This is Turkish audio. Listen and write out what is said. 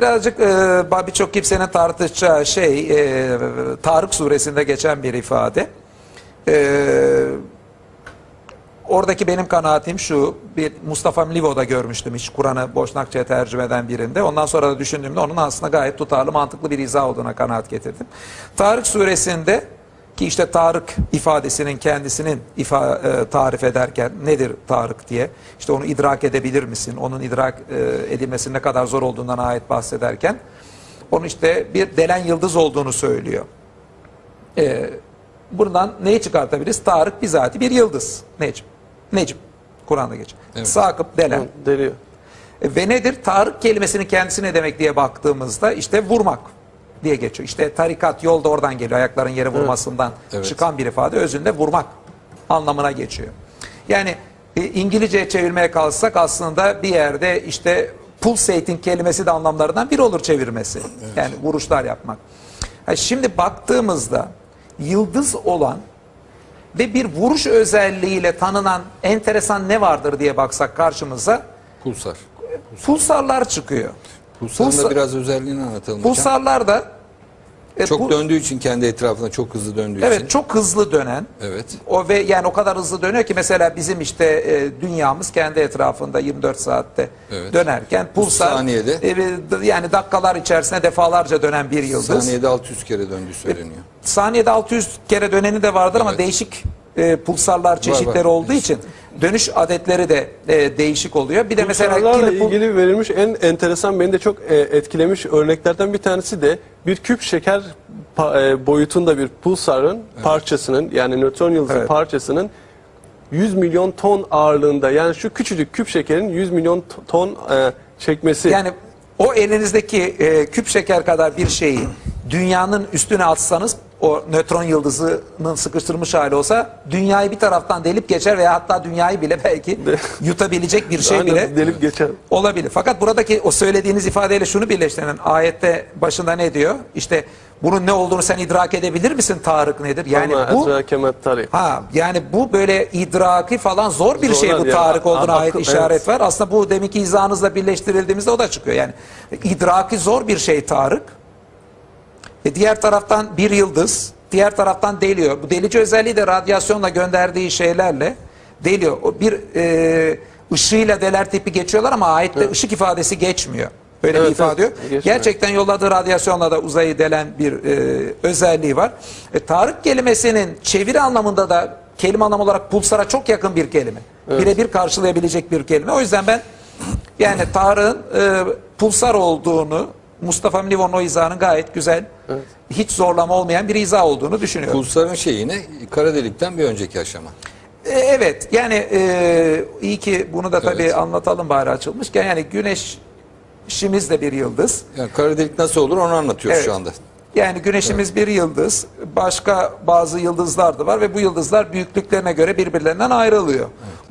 Birazcık e, birçok kimsenin tartışacağı şey e, Tarık suresinde geçen bir ifade. E, oradaki benim kanaatim şu, bir Mustafa Mlivo'da görmüştüm hiç Kur'an'ı Boşnakça'ya tercüme eden birinde. Ondan sonra da düşündüğümde onun aslında gayet tutarlı, mantıklı bir izah olduğuna kanaat getirdim. Tarık suresinde ki işte Tarık ifadesinin kendisinin ifa, e, tarif ederken nedir Tarık diye işte onu idrak edebilir misin? Onun idrak e, edilmesinin ne kadar zor olduğundan ayet bahsederken onu işte bir delen yıldız olduğunu söylüyor. E, buradan neyi çıkartabiliriz? Tarık bizatihi bir yıldız. Necm. Necm. Kur'an'da geçiyor. Evet. Sakıp delen. Deliyor. E, Ve nedir? Tarık kelimesinin kendisi ne demek diye baktığımızda işte vurmak diye geçiyor. İşte tarikat yol da oradan geliyor. Ayakların yere vurmasından Evet. çıkan bir ifade. Özünde vurmak anlamına geçiyor. Yani e, İngilizceye çevirmeye kalksak aslında bir yerde işte pulsating kelimesi de anlamlarından biri olur çevirmesi. Yani vuruşlar yapmak. Ha, şimdi baktığımızda yıldız olan ve bir vuruş özelliğiyle tanınan enteresan ne vardır diye baksak karşımıza Pulsar. pulsarlar çıkıyor. Pulsarın Pulsar- da biraz özelliğini anlatalım hocam. Pulsarlar da e, Çok bu- döndüğü için kendi etrafında çok hızlı döndüğü için. Evet çok hızlı dönen Evet. o ve yani o kadar hızlı dönüyor ki mesela bizim işte e, dünyamız kendi etrafında 24 saatte Evet. dönerken pulsar saniyede. e, yani dakikalar içerisinde defalarca dönen bir yıldız. Saniyede 600 kere döndüğü söyleniyor. Saniyede 600 kere döneni de vardır ama Evet. değişik e, pulsarlar çeşitleri var. olduğu için dönüş adetleri de e, değişik oluyor. Bir de mesela Pulsarlarla kimi pul- ilgili verilmiş en enteresan beni de çok e, etkilemiş örneklerden bir tanesi de bir küp şeker e, boyutunda bir pulsarın parçasının yani nötron yıldızı Evet. parçasının 100 milyon ton ağırlığında yani şu küçücük küp şekerin 100 milyon ton e, çekmesi. Yani o elinizdeki e, küp şeker kadar bir şeyi dünyanın üstüne atsanız o nötron yıldızının sıkıştırmış hali olsa dünyayı bir taraftan delip geçer veya hatta dünyayı bile belki yutabilecek bir şey Aynen, bile delip geçer. olabilir. Fakat buradaki o söylediğiniz ifadeyle şunu birleştiren ayette başında ne diyor? İşte bunun ne olduğunu sen idrak edebilir misin Tarık nedir? Yani bu. Ha yani bu böyle idraki falan zor bir Zor şey bu yani. Tarık olduğuna ait evet. işaret var. Aslında bu deminki izahınızla birleştirildiğimizde o da çıkıyor. Yani idraki zor bir şey Tarık. E diğer taraftan bir yıldız, diğer taraftan deliyor. Bu delici özelliği de radyasyonla gönderdiği şeylerle deliyor. O bir e, ışığıyla deler tipi geçiyorlar ama ayette ışık ifadesi geçmiyor. Böyle bir Evet, ifade yok. evet, geçmiyor. Gerçekten yolladığı radyasyonla da uzayı delen bir e, özelliği var. E, Tarık kelimesinin çeviri anlamında da kelime anlamı olarak pulsara çok yakın bir kelime. Birebir karşılayabilecek bir kelime. O yüzden ben yani Tarık'ın e, pulsar olduğunu Mustafa Mlivo'nun o izahının gayet güzel, hiç zorlama olmayan bir izah olduğunu düşünüyorum. Pulsarın şeyi ne? Kara delikten bir önceki aşama. E, Evet yani e, iyi ki bunu da tabii Evet. anlatalım bari açılmışken yani güneşimiz de bir yıldız. Yani kara delik nasıl olur onu anlatıyoruz Evet. şu anda. Yani güneşimiz bir yıldız, başka bazı yıldızlar da var ve bu yıldızlar büyüklüklerine göre birbirlerinden ayrılıyor.